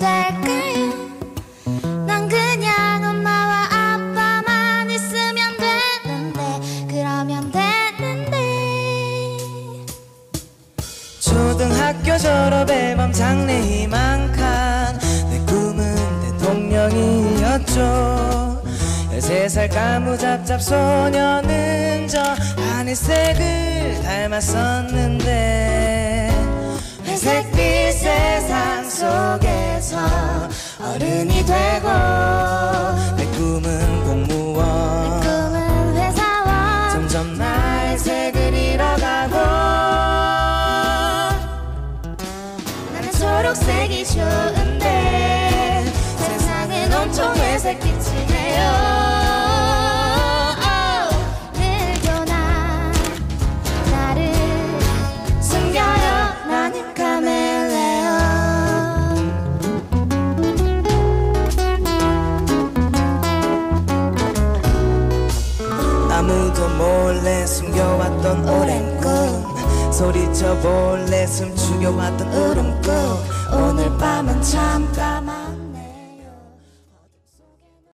될까요? 난 그냥 엄마와 아빠만 있으면 되는데 그러면 되는데 초등학교 졸업 앨범 장래 희망칸 내 꿈은 대통령이었죠 13살 까무잡잡 소녀는 저 하늘색을 닮았었는데 회색빛 속에서 어른이 되고 내 꿈은 공무원 꿈은 회사원. 점점 나의 색을 잃어가고 나는 초록색이 좋은 아무도 몰래 숨겨왔던 오랜 꿈 소리쳐 몰래 숨죽여왔던 울음꿈 오늘 밤은 참 까만